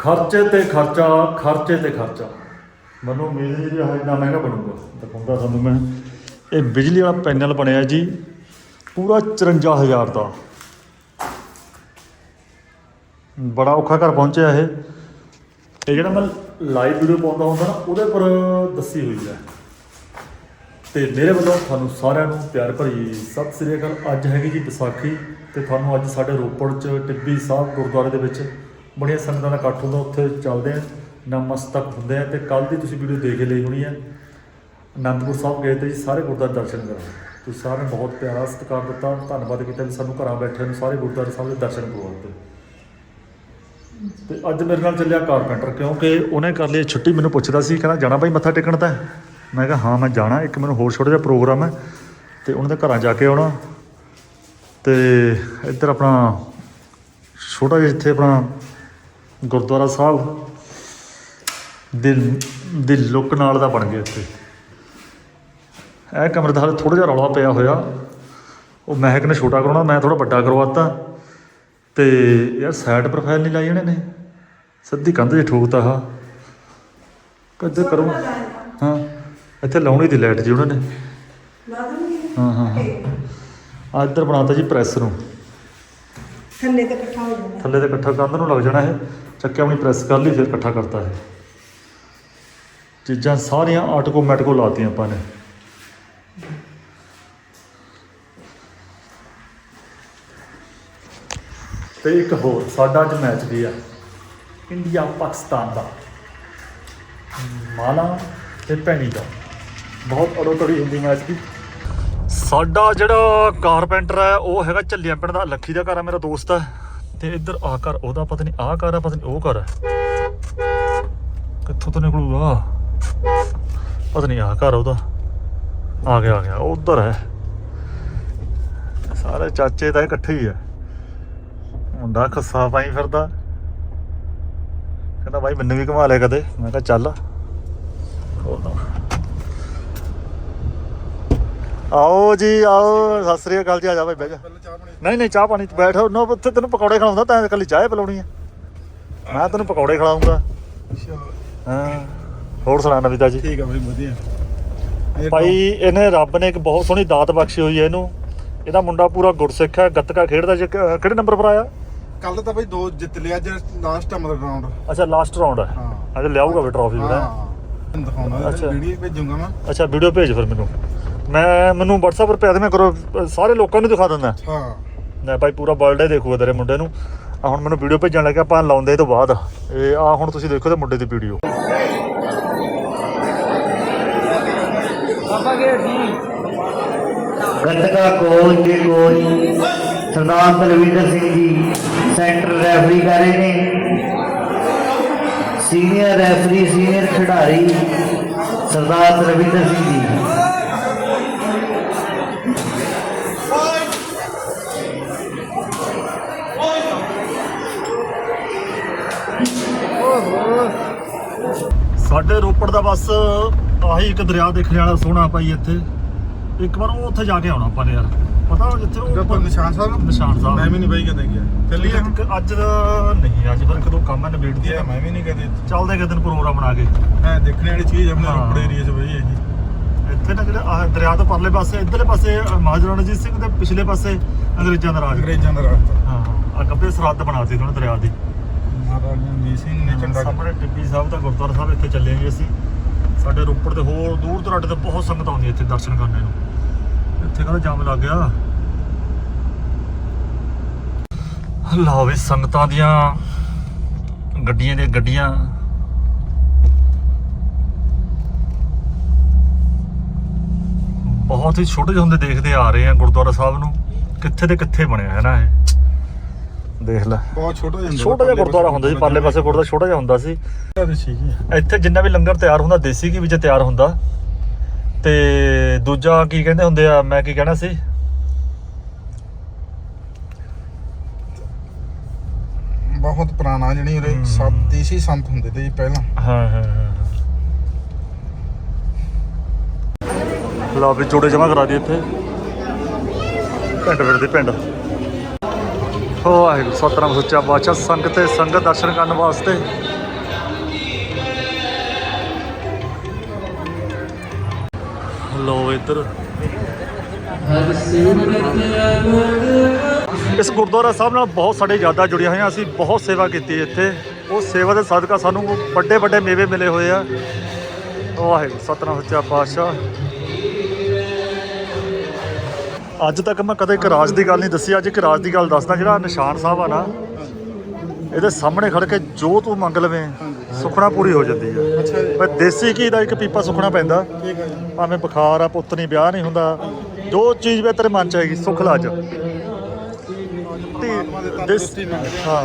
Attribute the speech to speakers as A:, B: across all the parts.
A: ਖਰਚੇ ਤੇ ਖਰਚਾ, ਖਰਚੇ ਤੇ ਖਰਚਾ। ਮੈਨੂੰ ਉਮੀਦ ਨਹੀਂ ਜੀ ਇੰਨਾ ਮਹਿੰਗਾ ਬਣੂਗਾ। ਦਿਖਾਉਂਦਾ ਤੁਹਾਨੂੰ ਮੈਂ। ਇਹ ਬਿਜਲੀ ਵਾਲਾ ਪੈਨਲ ਬਣਿਆ ਜੀ। ਪੂਰਾ 54000 ਦਾ। ਬੜਾ ਔਖਾ ਘਰ ਪਹੁੰਚਿਆ ਇਹ। ਇਹ ਜਿਹੜਾ ਮੈਂ ਲਾਈਵ ਵੀਡੀਓ ਪਾਉਂਦਾ ਹੁੰਦਾ ਨਾ, ਉਹਦੇ ਪਰ ਦੱਸੀ ਹੋਈ ਹੈ। ਤੇ ਮੇਰੇ ਵੱਲੋਂ ਤੁਹਾਨੂੰ ਸਾਰਿਆਂ ਨੂੰ ਪਿਆਰ ਭਰੀ ਸਤਿ ਸ੍ਰੀ ਅਕਾਲ। ਅੱਜ ਹੈਗੀ ਜੀ ਵਿਸਾਖੀ ਤੇ ਤੁਹਾਨੂੰ ਅੱਜ ਸਾਡੇ ਰੋਪੜ ਚ ਟਿੱਬੀ ਸਾਹਿਬ ਗੁਰਦੁਆਰੇ ਦੇ ਵਿੱਚ ਬੜੀਆਂ ਸੰਗਤਾਂ ਦਾ ਇਕੱਠ ਹੁੰਦਾ, ਉੱਥੇ ਚੱਲਦੇ ਆ, ਨਮਸਤਕ ਹੁੰਦੇ ਆ ਤੇ ਕੱਲ ਦੀ ਤੁਸੀਂ ਵੀਡੀਓ ਦੇਖ ਹੀ ਲਈ ਹੋਣੀ ਹੈ ਅਨੰਦਪੁਰ ਸਾਹਿਬ ਗਏ ਤੇ ਜੀ ਸਾਰੇ ਗੁਰਦੁਆਰੇ ਦਰਸ਼ਨ ਕਰਨ। ਤੁਸੀਂ ਸਾਰਿਆਂ ਨੇ ਬਹੁਤ ਪਿਆਰਾ ਸਤਿਕਾਰ ਦਿੱਤਾ, ਧੰਨਵਾਦ ਕੀਤਾ ਵੀ ਸਾਨੂੰ ਘਰਾਂ ਬੈਠੇ ਨੂੰ ਸਾਰੇ ਗੁਰਦੁਆਰੇ ਸਾਹਿਬ ਦੇ ਦਰਸ਼ਨ ਕਰਵਾਉਂਦੇ ਤੇ। ਅੱਜ ਮੇਰੇ ਨਾਲ ਚੱਲਿਆ ਕਾਰਪੈਂਟਰ ਕਿਉਂਕਿ ਉਹਨੇ ਕਰ ਲਈ ਛੁੱਟੀ, ਮੈਨੂੰ ਪੁੱਛਦਾ ਸੀ, ਕਹਿੰਦਾ ਜਾਣਾ ਬਾਈ ਮੱਥਾ ਟੇਕਣ ਤਾਂ? ਮੈਂ ਕਿਹਾ ਹਾਂ, ਮੈਂ ਜਾਣਾ, ਇੱਕ ਮੈਨੂੰ ਹੋਰ ਛੋਟਾ ਜਿਹਾ ਪ੍ਰੋਗਰਾਮ ਹੈ, ਤੇ ਉਹਨਾਂ ਦੇ ਘਰਾਂ ਜਾ ਕੇ ਆਉਣਾ। ਤੇ ਇੱਧਰ ਆਪਣਾ ਛੋਟਾ ਜਿਹਾ ਇੱਥੇ ਆਪਣਾ ਗੁਰਦੁਆਰਾ ਸਾਹਿਬ ਦਿਲ ਦਿਲ ਲੁੱਕ ਨਾਲ ਦਾ ਬਣ ਗਿਆ ਇੱਥੇ। ਇਹ ਕਮਰੇ ਦਾ ਹਾਲੇ ਥੋੜਾ ਜਿਹਾ ਰੌਲਾ ਪਿਆ ਹੋਇਆ। ਉਹ ਮਹਿਕ ਨੇ ਛੋਟਾ ਕਰਾਉਣਾ ਮੈਂ ਥੋੜਾ ਵੱਡਾ ਕਰਵਾਤਾ। ਤੇ ਯਾਰ ਸਾਈਡ ਪ੍ਰੋਫਾਈਲ ਨਹੀਂ ਲਾਈ ਇਹਨੇ ਨੇ। ਸਿੱਧੀ ਕੰਧ 'ਚ ਠੋਕਤਾ ਆ ਕਦੇ ਕਰੂੰ। ਹਾਂ ਇੱਥੇ ਲਾਉਣੀ ਦੀ ਲਾਈਟ ਜੀ ਉਹਨਾਂ ਨੇ। ਹਾਂ ਹਾਂ ਹਾਂ। ਆ ਇੱਧਰ ਬਣਾਤਾ ਜੀ ਪ੍ਰੈਸ ਨੂੰ।
B: ਥੱਲੇ ਤੇ ਇਕੱਠਾ ਹੋ ਜਾਂਦਾ
A: ਥੱਲੇ ਤੇ ਇਕੱਠਾ ਕੰਧ ਨੂੰ ਲੱਗ ਜਾਣਾ ਇਹ। ਚੱਕਿਆ ਆਪਣੀ ਪ੍ਰੈਸ ਕਰ ਲਈ, ਫਿਰ ਇਕੱਠਾ ਕਰਤਾ ਇਹ। ਚੀਜ਼ਾਂ ਸਾਰੀਆਂ ਆਟੋਮੈਟਿਕੋ ਲਾਤੀਆਂ ਆਪਾਂ ਨੇ। ਤੇ ਇੱਕ ਹੋਰ, ਸਾਡਾ ਅੱਜ ਮੈਚ ਵੀ ਆ? ਇੰਡੀਆ ਪਾਕਿਸਤਾਨ ਦਾ। ਮਾਲਾ ਤੇ ਭੈਣੀ ਦਾ। ਬਹੁਤ ਅੜੋ ਤੜੀ ਹੁੰਦੀ ਮੈਚ ਦੀ। ਸਾਡਾ ਜਿਹੜਾ ਕਾਰਪੈਂਟਰ ਹੈ, ਉਹ ਹੈਗਾ ਝੱਲੀਆਂ ਪਿੰਡ ਦਾ, ਲੱਖੀ ਦਾ ਘਰ ਹੈ, ਮੇਰਾ ਦੋਸਤ ਹੈ। ਤੇ ਇੱਧਰ ਆ ਘਰ, ਉਹਦਾ ਪਤਾ ਨਹੀਂ ਆਹ ਘਰ ਹੈ, ਪਤਾ ਨਹੀਂ ਉਹ ਘਰ ਹੈ। ਕਿੱਥੋਂ ਤੋਂ ਨਿਕਲੂਗਾ? ਪਤਾ ਨਹੀਂ ਆਹ ਘਰ ਉਹਦਾ। ਆ ਗਿਆ ਆ ਗਿਆ, ਉਹ ਉਧਰ ਹੈ। ਸਾਰੇ ਚਾਚੇ ਤਾਂ ਇਕੱਠੇ ਹੀ ਆ ਮੁੰਡਾ ਖੱਸਾ ਪਾਈ ਫਿਰਦਾ। ਕਹਿੰਦਾ, ਬਾਈ, ਮੈਨੂੰ ਵੀ ਘੁਮਾ ਲਿਆ ਕਦੇ। ਮੈਂ ਕਿਹਾ, ਚੱਲ। ਖੋਲਦਾ ਆਓ ਜੀ ਆਓ। ਸਤਿ ਸ੍ਰੀ ਅਕਾਲ ਜੀ ਆ ਜਾ ਭਾਈ ਬਹਿ ਜਾ। ਨਹੀਂ ਨਹੀਂ ਚਾਹ ਪਾਣੀ ਚ ਬੈਠ। ਨਾ ਉੱਥੇ ਤੈਨੂੰ ਪਕੌੜੇ ਖਿਲਾਉਂਦਾ ਤੈਂ ਇਕੱਲੀ ਚਾਹ ਪਿਲਾਉਣੀ ਆ। ਮੈਂ ਤੈਨੂੰ ਪਕੌੜੇ ਖਿਲਾਉਂਗਾ। ਹਾਂ। ਹੋਰ ਸੁਣਾ ਨਵੀਤਾ ਜੀ?
C: ਠੀਕ ਆ ਬਈ ਵਧੀਆ।
A: ਭਾਈ ਇਹਨੇ ਰੱਬ ਨੇ ਇੱਕ ਬਹੁਤ ਸੋਹਣੀ ਦਾਤ ਬਖਸ਼ੀ ਹੋਈ ਹੈ ਇਹਨੂੰ। ਇਹਦਾ ਮੁੰਡਾ ਪੂਰਾ ਗੁਰਸਿੱਖ ਹੈ ਗੱਤਕਾ ਖੇਡਦਾ ਜੇ ਕਿਹੜੇ ਨੰਬਰ ਪਰ ਆਇਆ?
C: ਕੱਲ ਤਾਂ ਬਈ ਦੋ ਜਿੱਤ ਲਿਆ ਅੱਜ ਲਾਸਟ ਮਤਲਬ ਰਾਉਂਡ
A: ਅੱਛਾ ਲਾਸਟ ਰਾਉਂਡ ਹੈ।
C: ਹਾਂ।
A: ਅੱਜ ਲਿਆਊਗਾ ਵੀ ਟਰਾਫੀ
C: ਤੈਨੂੰ ਦਿਖਾਉਣਾ। ਵੀਡੀਓ ਭੇਜੂਗਾ ਮੈਂ।
A: ਅੱਛਾ ਵੀਡੀਓ ਭੇਜ ਫਿਰ ਮੈਨੂੰ। ਮੈਂ ਮੈਨੂੰ WhatsApp ਪਰ ਭੇਜ ਦੇ ਮੈਂ ਕਰੋ ਸਾਰੇ ਲੋਕਾਂ ਨੂੰ ਦਿਖਾ ਦਿੰਦਾ।
C: ਹਾਂ।
A: ਮੈਂ ਭਾਈ ਪੂਰਾ ਵਰਲਡ ਹੀ ਦੇਖੂਗਾ ਤੇਰੇ ਮੁੰਡੇ ਨੂੰ। ਆ ਹੁਣ ਮੈਨੂੰ ਵੀਡੀਓ ਭੇਜਣ ਲੱਗਾ ਆਪਾਂ ਲਾਉਂਦੇ ਤੋਂ ਬਾਅਦ। ਇਹ ਆ ਹੁਣ ਤੁਸੀਂ ਦੇਖੋ ਤੇ ਮੁੰਡੇ ਦੀ ਵੀਡੀਓ
D: ਗੱਤਕਾ ਕੋਚ ਦੇ coach Sardar Balwinder Singh ji centre referee ਕਰ ਰਹੇ ਨੇ। ਸੀਨੀਅਰ ਰੈਫਰੀ ਸੀਨੀਅਰ ਖਿਡਾਰੀ ਸਰਦਾਰ ਰਵਿੰਦਰ ਸਿੰਘ ਜੀ।
A: ਸਾਡੇ ਰੋਪੜ ਦਾ ਬਸ ਆਹੀ ਇੱਕ ਦਰਿਆ ਦੇਖਣ ਵਾਲਾ ਸੋਹਣਾ ਭਾਈ ਇੱਥੇ। ਇੱਕ ਵਾਰ ਉਹ ਉੱਥੇ ਜਾ ਕੇ ਆਉਣਾ ਆਪਾਂ ਨੇ ਯਾਰ। ਪਤਾ ਜਿੱਥੇ ਉਹ
C: ਨਿਸ਼ਾਨ ਸਾਹਿਬ
A: ਨਿਸ਼ਾਨ ਸਾਹਿਬ।
C: ਮੈਂ ਵੀ ਨਹੀਂ ਬਈ ਕਦੇ ਗਿਆ। ਚੱਲੀਏ
A: ਅੱਜ ਨਹੀਂ ਅੱਜ ਫਿਰ ਕਦੋਂ ਕੰਮ ਹੈ ਨਿਬੇੜਦੀ ਆ
C: ਮੈਂ ਵੀ ਨਹੀਂ ਕਦੇ
A: ਚੱਲਦੇ ਕਿਤੇ ਦਿਨ ਪ੍ਰੋਗਰਾਮ ਬਣਾ ਕੇ।
C: ਮੈਂ ਦੇਖਣੇ ਵਾਲੀ ਚੀਜ਼ ਆਪਣੇ
A: ਹਾਂ।
C: ਰੋਪੜ ਏਰੀਆ 'ਚ ਬਈ ਇਹ।
A: ਇੱਥੇ ਨਾ ਜਿਹੜਾ ਦਰਿਆ ਤੋਂ ਪਰਲੇ ਪਾਸੇ ਇੱਧਰਲੇ ਪਾਸੇ ਮਹਾਰਾਜਾ ਰਣਜੀਤ ਸਿੰਘ ਦੇ ਪਿਛਲੇ ਪਾਸੇ ਅੰਗਰੇਜ਼ਾਂ ਦਾ ਰਾਜ।
C: ਅੰਗਰੇਜ਼ਾਂ ਦਾ ਰਾਸਤਾ
A: ਹਾਂ ਆ ਗੱਬੇ ਸਰਹੱਦ ਬਣਾਤੀ ਉਹਨਾਂ ਦਰਿਆ ਦੀ।
C: ਮਹਾਰਾਜਾ ਰਣਜੀਤ ਸਿੰਘ ਨੇ ਝੰਡਾ
A: ਸਾਹਮਣੇ ਟਿੱਬੀ ਸਾਹਿਬ ਦਾ ਗੁਰਦੁਆਰਾ ਸਾਹਿਬ ਇੱਥੇ ਚੱਲੇ ਜੀ ਅਸੀਂ ਸਾਡੇ ਰੋਪੜ ਦੇ ਹੋਰ ਦੂਰ ਦਰਾਡੇ ਤੋਂ ਬਹੁਤ ਸੰਗਤ ਆਉਂਦੀ ਇੱਥੇ ਦਰਸ਼ਨ ਕਰਨ ਨੂੰ। ਇੱਥੇ ਕਹਿੰਦਾ ਜਾਮ ਲੱਗ ਗਿਆ? ਲਓ ਵੀ ਸੰਗਤਾਂ ਦੀਆਂ ਗੱਡੀਆਂ ਦੀਆਂ ਗੱਡੀਆਂ। ਬਹੁਤ ਹੀ ਛੋਟੇ ਜਿਹੇ ਹੁੰਦੇ ਦੇਖਦੇ ਆ ਰਹੇ ਆ ਗੁਰਦੁਆਰਾ ਸਾਹਿਬ ਨੂੰ। ਕਿੱਥੇ ਤੇ ਕਿੱਥੇ ਬਣਿਆ ਹੈ ਨਾ ਇਹ? ਦੇਖ ਲੈ।
C: ਬਹੁਤ ਛੋਟਾ ਜਿਹਾ ਹੁੰਦਾ
A: ਛੋਟਾ ਜਿਹਾ ਗੁਰਦੁਆਰਾ ਹੁੰਦਾ ਸੀ ਪਰਲੇ ਪਾਸੇ ਗੁਰਦੁਆਰਾ ਛੋਟਾ ਜਿਹਾ ਹੁੰਦਾ ਸੀ। ਇੱਥੇ ਜਿੰਨਾ ਵੀ ਲੰਗਰ ਤਿਆਰ ਹੁੰਦਾ ਦੇਸੀ ਘੀ ਵਿੱਚ ਤਿਆਰ ਹੁੰਦਾ। ਤੇ ਦੂਜਾ ਕੀ ਕਹਿੰਦੇ ਹੁੰਦੇ ਆ ਮੈਂ ਕੀ ਕਹਿਣਾ ਸੀ?
C: ਬਹੁਤ ਪੁਰਾਣਾ ਜਿਹੜੀ ਉਰੇ। ਸਭ ਦੇਸੀ ਸੰਤ ਹੁੰਦੇ ਤੇ ਜੀ ਪਹਿਲਾਂ।
A: ਹਾਂ ਹਾਂ ਹਾਂ ਲਓ ਵੀ ਜੋੜੇ ਜਮਾ ਕਰਾ ਦੀ ਇੱਥੇ। ਪਿੰਡ ਫਿਰ ਦੇ ਪਿੰਡ। ਵਾਹਿਗੁਰੂ, ਸਤਨਾਮ ਸੁੱਚਾ ਬਾਦਸ਼ਾਹ ਸੰਗਤ ਤੇ ਸੰਗਤ ਦਰਸ਼ਨ ਕਰਨ ਵਾਸਤੇ। ਲੋ ਇੱਧਰ। ਇਸ ਗੁਰਦੁਆਰਾ ਸਾਹਿਬ ਨਾਲ ਬਹੁਤ ਸਾਡੇ ਜ਼ਿਆਦਾ ਜੁੜੇ ਹੋਏ ਅਸੀਂ ਬਹੁਤ ਸੇਵਾ ਕੀਤੀ ਇੱਥੇ। ਉਹ ਸੇਵਾ ਦੇ ਸਦਕਾ ਸਾਨੂੰ ਵੱਡੇ ਵੱਡੇ ਮੇਵੇ ਮਿਲੇ ਹੋਏ ਆ। ਵਾਹਿਗੁਰੂ, ਸਤਨਾਮ ਸੱਚਾ ਪਾਤਸ਼ਾਹ। ਅੱਜ ਤੱਕ ਮੈਂ ਕਦੇ ਇੱਕ ਰਾਜ ਦੀ ਗੱਲ ਨਹੀਂ ਦੱਸੀ ਅੱਜ ਇੱਕ ਰਾਜ ਦੀ ਗੱਲ ਦੱਸਦਾ ਜਿਹੜਾ ਨਿਸ਼ਾਨ ਸਾਹਿਬ ਆ ਨਾ ਇਹਦੇ ਸਾਹਮਣੇ ਖੜ ਕੇ ਜੋ ਤੂੰ ਮੰਗ ਲਵੇਂ ਸੁਖਣਾ ਪੂਰੀ ਹੋ ਜਾਂਦੀ ਆ।
C: ਅੱਛਾ ਜੀ।
A: ਪਰ ਦੇਸੀ ਘੀ ਦਾ ਇੱਕ ਪੀਪਾ ਸੁਖਣਾ ਪੈਂਦਾ।
C: ਠੀਕ ਹੈ ਜੀ।
A: ਭਾਵੇਂ ਬੁਖਾਰ ਆ ਪੁੱਤ ਨਹੀਂ ਵਿਆਹ ਨਹੀਂ ਹੁੰਦਾ ਜੋ ਚੀਜ਼ ਵੀ ਤੇਰੇ ਮਨ ਚ ਆਏਗੀ ਸੁੱਖ ਲਾ ਅੱਜ ਹਾਂ।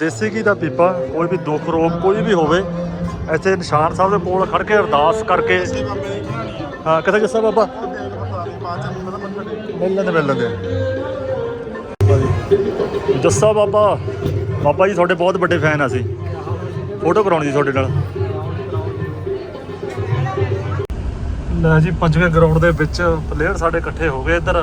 A: ਦੇਸੀ ਘੀ ਦਾ ਪੀਪਾ ਕੋਈ ਵੀ ਦੁੱਖ ਰੋਗ ਕੋਈ ਵੀ ਹੋਵੇ ਇੱਥੇ ਨਿਸ਼ਾਨ ਸਾਹਿਬ ਦੇ ਕੋਲ ਖੜ ਕੇ ਅਰਦਾਸ ਕਰਕੇ ਹਾਂ ਕਿੱਥੇ ਕਿਸਾ ਬਾਬਾ? ਮਿਲ ਲੈਂਦੇ ਮਿਲ ਲੈਂਦੇ ਜੱਸਾ ਬਾਬਾ ਬਾਬਾ ਜੀ ਤੁਹਾਡੇ ਬਹੁਤ ਵੱਡੇ ਫੈਨ ਆ ਅਸੀਂ। ਫੋਟੋ ਕਰਾਉਣੀ ਸੀ ਤੁਹਾਡੇ ਨਾਲ। ਲੈ ਜੀ ਪੰਜਵੇਂ ਗਰਾਊਂਡ ਦੇ ਵਿੱਚ ਪਲੇਅਰ ਸਾਡੇ ਇਕੱਠੇ ਹੋ ਗਏ ਇੱਧਰ।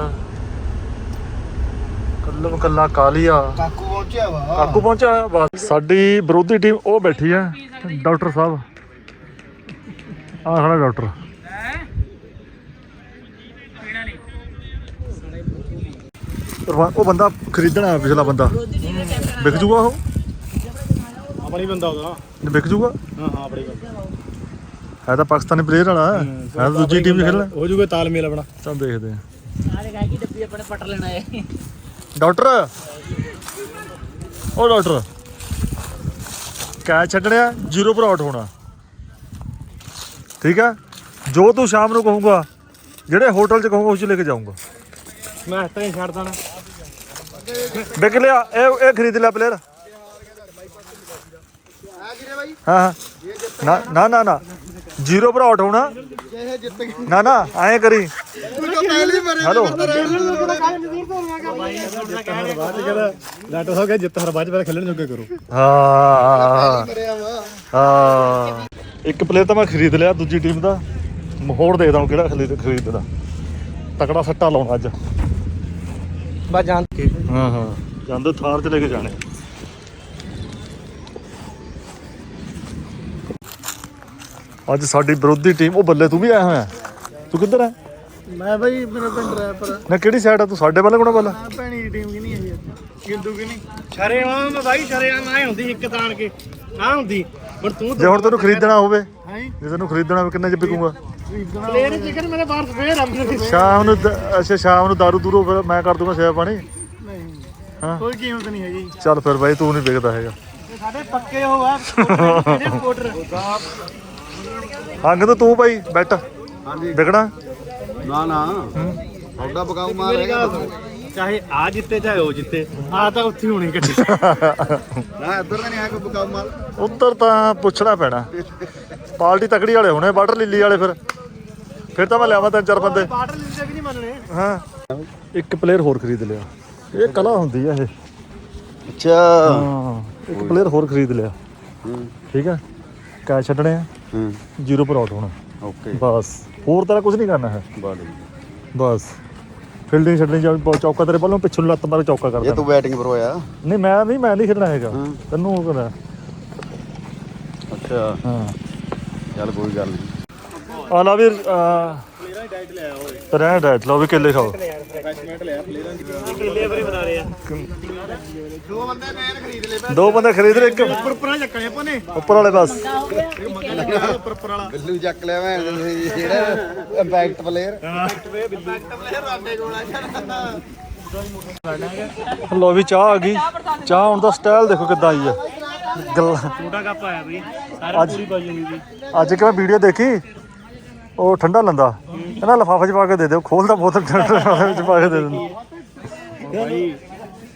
A: ਕੱਲਮ ਕੱਲਾ ਕਾਲੀਆ।
C: ਕਾਕੂ ਪਹੁੰਚਿਆ ਵਾ।
A: ਕਾਕੂ ਪਹੁੰਚਿਆ ਬਸ। ਸਾਡੀ ਵਿਰੋਧੀ ਟੀਮ ਉਹ ਬੈਠੀ ਆ ਡਾਕਟਰ ਸਾਹਿਬ। ਆਹ ਖੜਾ ਡਾਕਟਰ। ਰਵਾ- ਉਹ ਬੰਦਾ ਖਰੀਦਣਾ ਪਿਛਲਾ ਬੰਦਾ। ਵਿਕ ਜੂਗਾ ਉਹ?
C: ਆਪਣੀ ਬੰਦਾ ਉਹਦਾ।
A: ਵਿਕ ਜੂਗਾ?
C: ਹਾਂ ਹਾਂ ਆਪਣੀ ਬੰਦਾ।
A: ਹੈ ਤਾਂ ਪਾਕਿਸਤਾਨੀ ਪਲੇਅਰ ਵਾਲਾ ਹੈ? ਹੈ ਤਾਂ ਦੂਜੀ ਟੀਮ 'ਚ ਖੇਡਣਾ
C: ਹੋ ਜੂਗਾ ਤਾਲਮੇਲ ਆਪਣਾ।
A: ਚੱਲ ਦੇਖਦੇ ਆ
E: ਸਾਰੇ ਗਾਇਕੀ ਡੱਬੀ ਆਪਣੇ ਪਟਰ ਲੈਣਾ ਹੈ
A: ਡਾਕਟਰ? ਉਹ ਡਾਕਟਰ। ਕੈਚ ਛੱਡਣਿਆ ਜ਼ੀਰੋ ਪਰ ਆਊਟ ਹੋਣਾ। ਠੀਕ ਹੈ? ਜੋ ਤੂੰ ਸ਼ਾਮ ਨੂੰ ਕਹੂੰਗਾ ਜਿਹੜੇ ਹੋਟਲ 'ਚ ਕਹੂੰਗਾ ਉਸ 'ਚ ਲੈ ਕੇ ਜਾਊਂਗਾ।
C: ਮੈਂ ਤਾਂ ਹੀ ਛੱਡ ਦੇਣਾ।
A: ਵਿਕ ਲਿਆ, ਇਹ ਇਹ ਖਰੀਦ ਲਿਆ ਪਲੇਅਰ ਹਾਂ ਹਾਂ। ਨਾ ਨਾ ਨਾ ਨਾ। ਜ਼ੀਰੋ ਪਰ ਆਊਟ ਹੋਣਾ। ਨਾ ਨਾ, ਐਂ ਕਰੀ। ਹੈਲੋ
C: ਡਾਕਟਰ ਸਾਹਿਬ ਕਹਿੰਦੇ ਜਿੱਤ ਹਰ ਬਾਅਦ ਪਹਿਲਾਂ ਖੇਲਣ ਜੋਗੇ ਕਰੋ
A: ਹਾਂ ਹਾਂ। ਇੱਕ ਪਲੇਅਰ ਤਾਂ ਮੈਂ ਖਰੀਦ ਲਿਆ, ਦੂਜੀ ਟੀਮ ਦਾ। ਹੋਰ ਦੇਖਦਾ ਹਾਂ ਕਿਹੜਾ ਖਰੀਦ, ਖਰੀਦਦਾ। ਤਕੜਾ ਸੱਟਾ ਲਾਉਣਾ ਅੱਜ।
C: ਬਸ ਜਾਣ ਕੇ।
A: ਹਾਂ ਹਾਂ। ਜਾਂਦੇ ਥਾਰ ਚ ਲੈ ਕੇ ਜਾਣੇ। ਅੱਜ ਸਾਡੀ ਵਿਰੋਧੀ ਟੀਮ ਉਹ ਬੱਲੇ ਤੂੰ ਵੀ ਆਇਆ ਹੋਇਆ। ਤੂੰ ਕਿੱਧਰ ਹੈ
C: ਮੈਂ ਬਾਈ ਮੇਰਾ ਪਿੰਡ ਰੈਪਰ
A: ਨਾ ਕਿਹੜੀ ਸਾਈਡ ਆ ਤੂੰ? ਸਾਡੇ ਵੱਲ ਕੋਣਾ ਵੱਲ?
C: ਆ ਭੈਣੀ ਦੀ ਟੀਮ ਕਿ ਨਹੀਂ ਹੈ ਗਿੰਦੂ ਕਿ ਨਹੀਂ ਸ਼ਰੇਆਮ ਬਾਈ ਸ਼ਰੇਆਮ ਨਾ ਹੁੰਦੀ ਇੱਕ ਤਾਣ ਕੇ। ਨਾ ਹੁੰਦੀ। ਪਰ ਤੂੰ
A: ਜੇ ਹੁਣ ਤੈਨੂੰ ਖਰੀਦਣਾ ਹੋਵੇ।
C: ਹੈ?
A: ਜੇ ਤੈਨੂੰ ਖਰੀਦਣਾ ਹੋਵੇ ਕਿੰਨੇ ਚ ਵਿਕੂਗਾ?
C: ਪਲੇਅਰ ਚਿਕਨ ਮੇਰੇ ਬਾਹਰ ਫੇਰ ਆ ਨਹੀਂ
A: ਸ਼ਾਮ ਨੂੰ ਦ- ਅੱਛਾ ਸ਼ਾਮ ਨੂੰ ਦਾਰੂ ਦੂਰੋ ਫਿਰ ਮੈਂ ਕਰ ਦੂੰਗਾ ਸੇਵਾ ਪਾਣੀ। ਹਾਂ।
C: ਕੋਈ ਕੀਮਤ ਨਹੀਂ ਹੈਗੀ।
A: ਚੱਲ ਫਿਰ ਬਾਈ ਤੂੰ ਨਹੀਂ ਵਿਕਦਾ ਹੈਗਾ।
C: ਇਹ ਸਾਡੇ ਪੱਕੇ ਹੋ ਆ ਕੋਟਰ
A: ਹੰਗ ਤਾਂ ਤੂੰ ਭਾਈ ਬੈਠ।
F: ਹਾਂਜੀ।
A: ਵਿਕਣਾ?
F: ਨਾ ਨਾ। ਤੁਹਾਡਾ ਬਕਾਊ ਮਾਰ ਹੈਗਾ
C: ਚਾਹੇ ਆ ਜਿੱਤੇ ਚਾਹੇ ਉਹ ਜਿੱਤੇ ਆ ਤਾਂ ਉੱਥੇ ਹੀ ਹੋਣੀ ਗੱਡੀ।
F: ਨਾ ਇੱਧਰ ਤਾਂ ਨਹੀਂ ਹੈ ਕੋਈ ਬਕਾਊ ਮਾਰ
A: ਉੱਧਰ ਤਾਂ ਪੁੱਛਣਾ ਪੈਣਾ। ਪਾਰਟੀ ਤਕੜੀ ਵਾਲੇ ਹੋਣੇ ਬਾਰਡਰ ਲਿੱਲੀ ਵਾਲੇ ਫਿਰ। ਫਿਰ ਤਾਂ ਮੈਂ ਲਿਆਵਾਂ ਤਿੰਨ ਚਾਰ ਬੰਦੇ।
C: ਬਾਰਡਰ ਲਿੰਦੇ ਕਿ ਨਹੀਂ ਮੰਨਣੇ।
A: ਹਾਂ। ਇੱਕ ਪਲੇਅਰ ਹੋਰ ਖਰੀਦ ਲਿਆ। ਇਹ ਕਲਾ ਹੁੰਦੀ ਆ ਇਹ।
F: ਅੱਛਾ।
A: ਹਾਂ ਇੱਕ ਪਲੇਅਰ ਹੋਰ ਖਰੀਦ ਲਿਆ। ਠੀਕ ਹੈ ਕੈਚ ਛੱਡਣੇ ਆ।
F: ਹੂੰ।
A: ਜ਼ੀਰੋ ਪਰ ਆਊਟ ਹੋਣਾ।
F: ਓਕੇ
A: ਬਸ। ਹੋਰ ਤਰ੍ਹਾਂ ਕੁਝ ਨਹੀਂ ਕਰਨਾ ਹੈ। ਬਸ। ਫੀਲਡਿੰਗ ਛੱਡਣੀ ਜਾਂ ਚੌਕਾ ਤੇਰੇ ਵੱਲੋਂ ਪਿੱਛੋਂ ਲੱਤ ਮਾਰ ਕੇ ਚੌਕਾ ਕਰ
F: ਇਹ ਤੂੰ ਬੈਟਿੰਗ ਪਰ ਹੋਇਆ
A: ਨਹੀਂ ਮੈਂ ਨਹੀਂ ਮੈਂ ਨਹੀਂ ਖੇਡਣਾ ਹੈਗਾ। ਤੈਨੂੰ ਉਹ ਕਰਨਾ।
F: ਅੱਛਾ।
A: ਹਾਂ।
F: ਚੱਲ ਕੋਈ ਗੱਲ ਨਹੀਂ
A: ਆ ਲਾ ਵੀਰ ਤੇਰਾ ਡਾਇਟ ਲਓ ਵੀ ਕੇਲੇ ਖਾਓ।
C: ਕੇਲੇ ਬਰੇ ਬਣਾ ਰਹੇ ਆ
A: ਦੋ ਬੰਦੇ ਖਰੀਦ ਰਹੇ ਇੱਕ
C: ਉੱਪਰ ਉੱਪਰ ਚੱਕਣੇ ਆਪਾਂ ਨੇ
A: ਉੱਪਰ ਵਾਲੇ ਬਸ।
C: ਉੱਪਰ ਉੱਪਰ ਵਾਲਾ
F: ਬਿੱਲੂ ਚੱਕ ਲਿਆ ਮੈਂ ਜਿਹੜਾ ਇੰਪੈਕਟ ਪਲੇਅਰ
A: ਲਓ ਵੀ ਚਾਹ ਆ ਗਈ। ਚਾਹ ਹੁਣ ਦਾ ਸਟਾਈਲ ਦੇਖੋ ਕਿੱਦਾਂ ਆਈ ਆ। ਗੱਲਾਂ।
C: ਛੋਟਾ ਕੱਪ ਆਇਆ ਬਈ। ਸਾਰੇ ਪੂਰੀ ਪਾਈ ਹੋਈ ਸੀ
A: ਅੱਜ ਕਿ ਮੈਂ ਵੀਡੀਓ ਦੇਖੀ। ਉਹ ਠੰਡਾ ਲੰਦਾ। ਕਹਿੰਦਾ ਲਫਾਫੇ 'ਚ ਪਾ ਕੇ ਦੇ ਦਿਓ। ਖੋਲਦਾ ਬੋਤਲ ਠੰਡਾ ਲਿਫਾਫੇ 'ਚ ਪਾ ਕੇ ਦੇ ਦਿੰਦਾ।
C: ਭਾਈ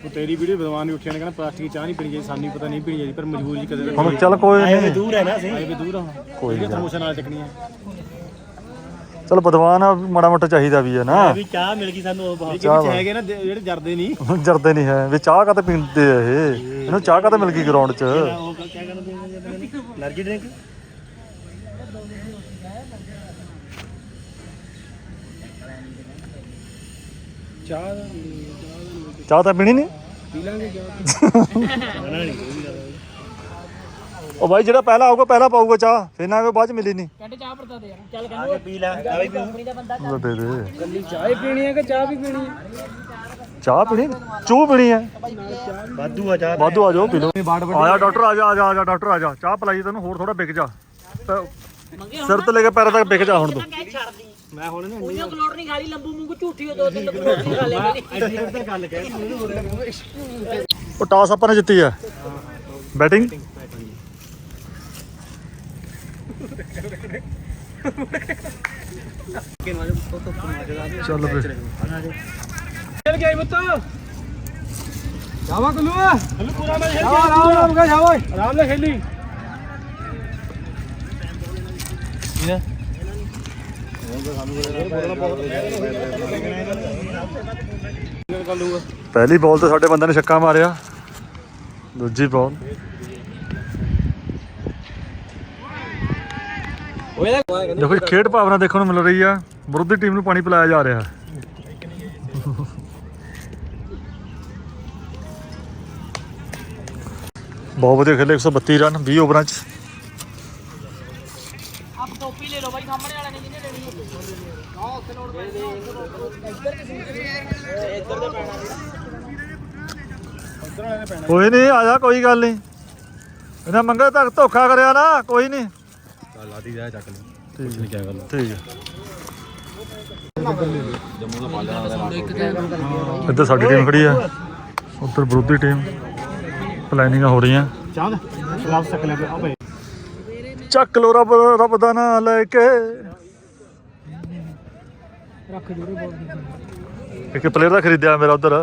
C: ਉਹ ਤੇਰੀ ਵੀਡੀਓ ਬਦਵਾਨ ਨਹੀਂ ਉੱਠਿਆ ਨੇ ਕਹਿੰਦਾ ਪਲਾਸਟਿਕ ਦੀ ਚਾਹ ਨਹੀਂ ਪੀਣੀ ਚਾਹੀਦੀ ਸਾਨੂੰ ਪਤਾ ਨਹੀਂ ਪੀਣੀ ਚਾਹੀਦੀ ਪਰ ਮਜਬੂਰੀ ਕਦੇ
A: ਹੁਣ ਚੱਲ ਕੋਈ ਨਹੀਂ।
C: ਦੂਰ ਹੈ ਨਾ ਆਏ ਵੀ ਦੂਰ ਆ
A: ਕੋਈ
C: ਕੋਈ ਥਰਮੋਸ਼ਨ ਨਾਲ ਚੱਕਣੀ ਆ
A: ਚਲ ਬਦਵਾਨ ਆ ਮਾੜਾ ਮੋਟਾ ਚਾਹੀਦਾ ਵੀ ਹੈ ਨਾ।
C: ਵੀ ਚਾਹ ਮਿਲ ਗਈ ਸਾਨੂੰ ਉਹ
A: ਬਾਹਰ।
C: ਹੈਗੇ ਨਾ ਜਿਹੜੇ ਜਰਦੇ ਨਹੀਂ।
A: ਜਰਦੇ ਨਹੀਂ ਹੈ। ਵੀ ਚਾਹ ਕਾਤੇ ਪੀਂਦੇ ਇਹ? ਇਹਨੂੰ ਚਾਹ ਕਾਤੇ ਮਿਲ ਗਈ ਗਰਾਊਂਡ 'ਚ?
C: Energy drink? ਚਾਹ
A: ਚਾਹ ਤਾਂ ਪੀਣੀ ਨਹੀਂ?
C: ਪੀ ਲਾਂਗੇ ਚਾਹ।
A: ਉਹ ਬਾਈ ਜਿਹੜਾ ਪਹਿਲਾਂ ਆਊਗਾ ਪਹਿਲਾਂ ਪਾਊਗਾ ਚਾਹ। ਫਿਰ ਨਾ ਕੋਈ ਬਾਅਦ ਚ ਮਿਲੀ ਨਹੀਂ
E: ਕਹਿੰਦੇ ਚਾਹ ਪੜਤਾ ਦੇ ਯਾਰ। ਚੱਲ ਕਹਿੰਦੇ ਪੀ ਲੈ ਕੰਪਨੀ ਦਾ ਬੰਦਾ
A: ਉਹ ਦੇ ਦੇ।
C: ਚਾਹ ਹੀ ਪੀਣੀ ਹੈ ਕਿ ਚਾਹ ਵੀ ਪੀਣੀ ਹੈ
A: ਚਾਹ ਪੀਣੀ? ਚੂਹ ਪੀਣੀ ਹੈ
C: ਵਾਧੂ ਆ ਚਾਹ।
A: ਵਾਧੂ ਆ ਜਾਓ ਪੀ ਲਓ। ਆ। ਜਾ ਡਾਕਟਰ ਆ ਜਾ ਆ ਜਾ ਆ ਜਾ ਡਾਕਟਰ ਆ ਜਾ। ਚਾਹ ਪਲਾਈ ਤੈਨੂੰ ਹੋਰ ਥੋੜਾ ਵਿਕ ਜਾ। ਸਿਰ ਤੋਂ ਲੈ ਕੇ ਪੈਰਾਂ ਤੱਕ ਵਿਕ ਜਾ ਹੁਣ ਤੂੰ।
C: ਮੈਂ ਹੁਣ ਨਾ
E: ਉਹਨੂੰ ਕਲੋੜ ਨਹੀਂ ਖਾਲੀ ਲੰਬੂ ਮੂੰਹ ਝੂਠੀ ਉਹ ਦੋ ਤਿੰਨ ਕਲੋੜ ਨਹੀਂ ਖਾ ਲੈ
C: ਐਡੀ ਤਾਂ ਗੱਲ ਕਹਿ
A: ਉਹ ਟਾਸ ਆਪਾਂ ਨੇ ਜਿੱਤੀ ਹੈ ਬੈਟਿੰਗ। ਚੱਲ ਫਿਰ।
C: ਚੱਲ ਗਿਆ ਬੱਤਾ ਜਾਵਾ ਕੁਲੂ ਕੁਲੂ ਪੂਰਾ ਮੈਂ ਖੇਲ। ਆਰਾਮ ਆਰਾਮ ਕਰ ਜਾਵਾ ਆਰਾਮ ਨਾਲ ਖੇਲੀ।
A: ਪਹਿਲੀ ਬਾਲ ਤੇ ਸਾਡੇ ਬੰਦੇ ਨੇ ਛੱਕਾ ਮਾਰਿਆ। ਦੂਜੀ ਬਾਲ ਦੇਖੋ ਖੇਡ ਭਾਵਨਾ ਦੇਖਣ ਨੂੰ ਮਿਲ ਰਹੀ ਆ। ਵਿਰੋਧੀ ਟੀਮ ਨੂੰ ਪਾਣੀ ਪਿਲਾਇਆ ਜਾ ਰਿਹਾ। ਬਹੁਤ ਵਧੀਆ ਖੇਲੇ 132 ਰਨ 20 ਓਵਰਾਂ ਚ।
E: ਆਪ ਟੋਪੀ ਲੈ ਲਓ ਬਾਈ ਸਾਹਮਣੇ ਵਾਲੇ ਨੇ ਜਿਹਨੇ ਲੈਣੀ
A: ਕੋਈ ਨਹੀਂ ਆ ਜਾ ਕੋਈ ਗੱਲ ਨਹੀਂ। ਇਹਨਾਂ ਮੰਗਾ ਤੱਕ ਧੋਖਾ ਕਰਿਆ ਨਾ ਕੋਈ ਨਹੀਂ।
F: ਜਾ ਚੱਕ ਲਈ ਗੱਲ
A: ਠੀਕ ਹੈ ਇੱਧਰ ਸਾਡੀ ਟੀਮ ਖੜੀ ਆ। ਉੱਧਰ ਵਿਰੋਧੀ ਟੀਮ ਪਲੈਨਿੰਗਾਂ ਹੋ ਰਹੀਆਂ।
C: ਗਲਾਸ ਚੱਕ ਲੈ ਆ ਭਾਈ।
A: ਚੱਕ ਲੋ ਰੱਬ ਰੱਬ ਦਾ ਨਾਂ ਲੈ ਕੇ।
C: ਰੱਖ ਜੂਰੇ ਬੋਲ
A: ਇੱਕ ਪਲੇਅਰ ਦਾ ਖਰੀਦਿਆ ਮੇਰਾ ਉਧਰ।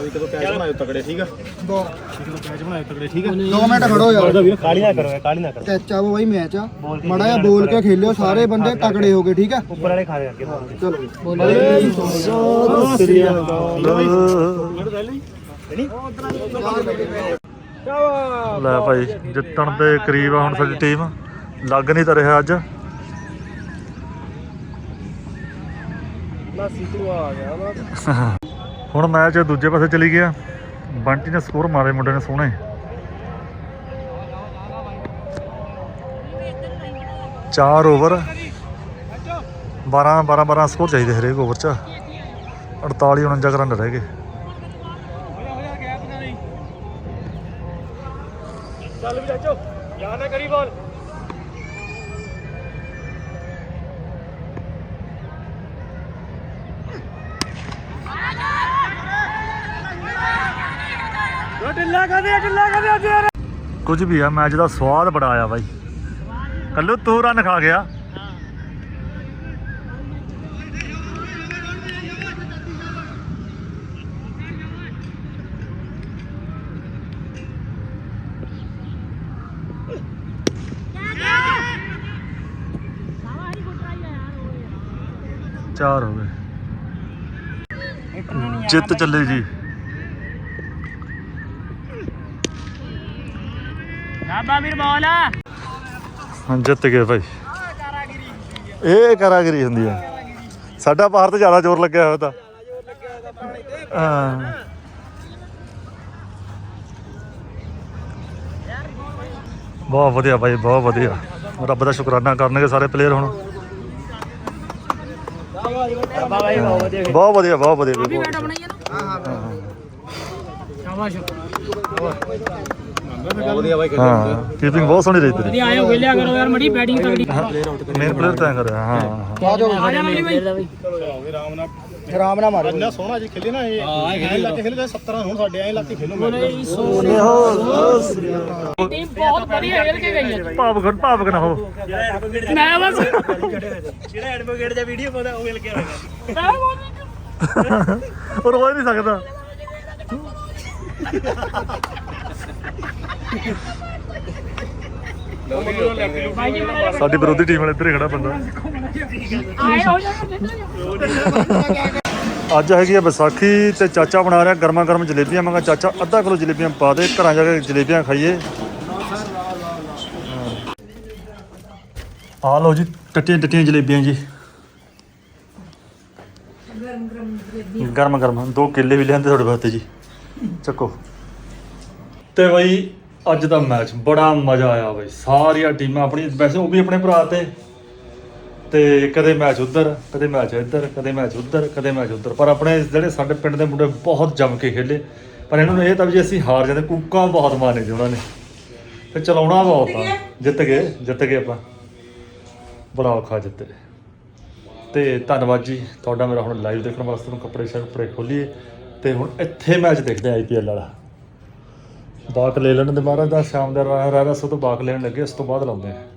C: ਵੀ ਕਦੋਂ ਕੈਚ ਬਣਾਇਓ ਤਕੜੇ ਠੀਕ ਆ? ਦੋ। ਕਦੋਂ ਕੈਚ ਬਣਾਇਓ ਤਕੜੇ ਠੀਕ ਆ?
G: 2 ਮਿੰਟ ਖੜੋ ਯਾਰ।
C: ਵੀਰ ਕਾਲੀ ਨਾ ਕਰੋ ਕਾਲੀ ਨਾ ਕਰੋ।
G: ਕੈਚ ਆ ਬਾਈ ਮੈਚ ਆ। ਮੜਾ ਜਿਹਾ ਬੋਲ ਕੇ ਖੇਲਿਓ ਸਾਰੇ ਬੰਦੇ ਤਕੜੇ ਹੋ ਗਏ ਠੀਕ ਆ?
C: ਉੱਪਰ ਵਾਲੇ ਖਾ ਦੇ ਅੱਗੇ
G: ਚਲੋ
A: ਲੈ ਭਾਈ ਜਿੱਤਣ ਦੇ ਕਰੀਬ ਆ ਹੁਣ ਸਾਡੀ ਟੀਮ। ਲੱਗ ਨਹੀਂ ਤਾਂ ਰਿਹਾ ਅੱਜ।
C: ਨਾ ਸੀਤੂ ਆ ਗਿਆ ਨਾ
A: ਹੁਣ ਮੈਚ ਦੂਜੇ ਪਾਸੇ ਚਲੀ ਗਿਆ। ਬੰਟੀ ਨੇ ਸਕੋਰ ਮਾਰੇ ਮੁੰਡੇ ਨੇ ਸੋਹਣੇ। ਚਾਰ ਓਵਰ। 12 12 12 ਸਕੋਰ ਚਾਹੀਦੇ ਹਰੇਕ ਓਵਰ ਚ। 48 49 ਰਨ ਰਹਿ ਗਏ।
C: ਚੱਲ ਵੀ ਚਾਚੋ, ਯਾਦ ਨਾ ਕਰੀ ਬੋਲ ਉਹ ਢਿੱਲਾ ਕਰਦੇ ਢਿੱਲਾ ਕਰਦੇ ਅੱਜ
A: ਕੁਝ ਵੀ ਆ ਮੈਚ ਦਾ ਸਵਾਦ ਬੜਾ ਆਇਆ ਬਾਈ। ਕੱਲੂ ਤੂੰ ਰਨ ਖਾ ਗਿਆ। ਚਾਰ ਹੋ ਗਏ। ਜਿੱਤ ਚੱਲੇ ਜੀ।
E: ਵੀਰ ਬੋਲ।
A: ਹਾਂ ਜਿੱਤ ਗਏ ਭਾਈ। ਇਹ ਕਾਰਾਗਰੀ ਹੁੰਦੀ ਆ। ਸਾਡਾ ਬਾਹਰ ਤੇ ਜ਼ਿਆਦਾ ਜ਼ੋਰ ਲੱਗਿਆ ਹੋਇਆ ਤਾਂ। ਹਾਂ। ਬਹੁਤ ਵਧੀਆ ਭਾਈ ਬਹੁਤ ਵਧੀਆ। ਰੱਬ ਦਾ ਸ਼ੁਕਰਾਨਾ ਕਰਨਗੇ ਸਾਰੇ ਪਲੇਅਰ ਹੁਣ।
C: ਬਹੁਤ ਵਧੀਆ
A: ਬਹੁਤ ਵਧੀਆ। ਬਹੁਤ ਵਧੀਆ ਵੀ, ਬਹੁਤ ਵਧੀਆ। ਹਾਂ ਕੀਪਿੰਗ ਬਹੁਤ ਸੋਹਣੀ ਰਹੀ ਤੇਰੀ।
E: ਆਇਓ ਖੇਲਿਆ ਕਰੋ ਯਾਰ ਮੜੀ ਬੈਟਿੰਗ ਤਗੜੀ
A: ਮੇਨ ਪਲੇਅਰ ਤਾਂ ਕਰਿਆ ਹਾਂ ਹਾਂ।
E: ਆ ਜਾ ਮੇਰੀ ਬਈ
C: ਆਰਾਮ ਨਾਲ
G: ਆਰਾਮ ਨਾਲ ਮਾਰੋ
C: ਇੰਨਾ ਸੋਹਣਾ ਜੀ ਖੇਲੇ ਨਾ ਇਹ। ਐਂ ਲੱਗ ਕੇ ਖੇਲੇ 70 ਹੁਣ ਸਾਡੇ ਐਂ ਲੱਗ ਕੇ ਖੇਲੋ। ਮੈਂ
E: ਟੀਮ ਬਹੁਤ ਵਧੀਆ ਖੇਲ ਕੇ ਗਈ ਹੈ।
A: ਭਾਵਕ ਭਾਵਕ ਨਾ ਹੋ।
E: ਮੈਂ ਬਸ
C: ਜਿਹੜਾ ਐਡਵੋਕੇਟ ਦਾ ਵੀਡੀਓ ਪਾਉਂਦਾ ਉਹ ਮਿਲ ਕੇ
E: ਬਸ
A: ਉਹ ਰੋਜ਼ ਨਹੀਂ ਸਕਦਾ।
E: ਮੇਰੇ
A: ਸਾਡੀ ਵਿਰੋਧੀ ਟੀਮ ਵਾਲੇ ਇੱਧਰ ਹੀ ਖੜਾ ਬੰਦਾ। ਅੱਜ ਹੈਗੀ ਆ ਵਿਸਾਖੀ ਤੇ ਚਾਚਾ ਬਣਾ ਰਿਹਾ ਗਰਮਾ ਗਰਮ ਜਲੇਬੀਆਂ। ਮੈਂ ਕਿਹਾ, ਚਾਚਾ, ਅੱਧਾ ਕਿਲੋ ਜਲੇਬੀਆਂ ਪਾ ਦੇ, ਘਰਾਂ ਜਾ ਕੇ ਜਲੇਬੀਆਂ ਖਾਈਏ। ਆ ਲਓ ਜੀ, ਟੱਟੀਆਂ ਟੱਟੀਆਂ ਜਲੇਬੀਆਂ ਜੀ। ਗਰਮ ਗਰਮ, ਦੋ ਕੇਲੇ ਵੀ ਲਿਆਂਦੇ ਤੁਹਾਡੇ ਵਾਸਤੇ ਜੀ। ਚੱਕੋ। ਤੇ ਬਈ ਅੱਜ ਦਾ ਮੈਚ, ਬੜਾ ਮਜ਼ਾ ਆਇਆ ਬਈ। ਸਾਰੀਆਂ ਟੀਮਾਂ ਆਪਣੀ, ਵੈਸੇ ਉਹ ਵੀ ਆਪਣੇ ਭਰਾ ਤੇ। ਤੇ ਕਦੇ ਮੈਚ ਉੱਧਰ, ਕਦੇ ਮੈਚ ਇੱਧਰ, ਕਦੇ ਮੈਚ ਉੱਧਰ, ਕਦੇ ਮੈਚ ਉੱਧਰ। ਪਰ ਆਪਣੇ ਜਿਹੜੇ ਸਾਡੇ ਪਿੰਡ ਦੇ ਮੁੰਡੇ ਬਹੁਤ ਜੰਮ ਕੇ ਖੇਲੇ। ਪਰ ਇਹਨਾਂ ਨੂੰ ਇਹ ਤਾਂ ਵੀ ਜੇ ਅਸੀਂ ਹਾਰ ਜਾਂਦੇ, ਕੂਕਾਂ ਬਹੁਤ ਮਾਰਨੇ ਸੀ ਉਹਨਾਂ ਨੇ। ਤੇ ਚਲਾਉਣਾ ਬਹੁਤ ਆ। ਜਿੱਤ ਗਏ ਜਿੱਤ ਗਏ ਆਪਾਂ। ਬੜਾ ਔਖਾ ਜਿੱਤੇ ਤੇ ਧੰਨਵਾਦ ਜੀ, ਤੁਹਾਡਾ ਮੇਰਾ ਹੁਣ ਲਾਈਵ ਦੇਖਣ ਵਾਸਤੇ। ਨੂੰ ਕੱਪੜੇ ਸ਼ਾਇਦ ਕੱਪੜੇ ਖੋਲੀਏ। ਤੇ ਹੁਣ ਇੱਥੇ ਮੈਚ ਦੇਖਦੇ ਆਈਪੀਐਲ ਵਾਲਾ। ਬਾਕ ਲੈ ਲੈਣ ਦੇ ਮਹਾਰਾਜ, ਦਾ ਸ਼ਾਮ ਦਾ ਰਾਹ ਰਾਹ ਤੋਂ ਬਾਕ ਲੈਣ ਲੱਗੇ, ਉਸ ਤੋਂ ਬਾਅਦ ਲਾਉਂਦੇ ਆ।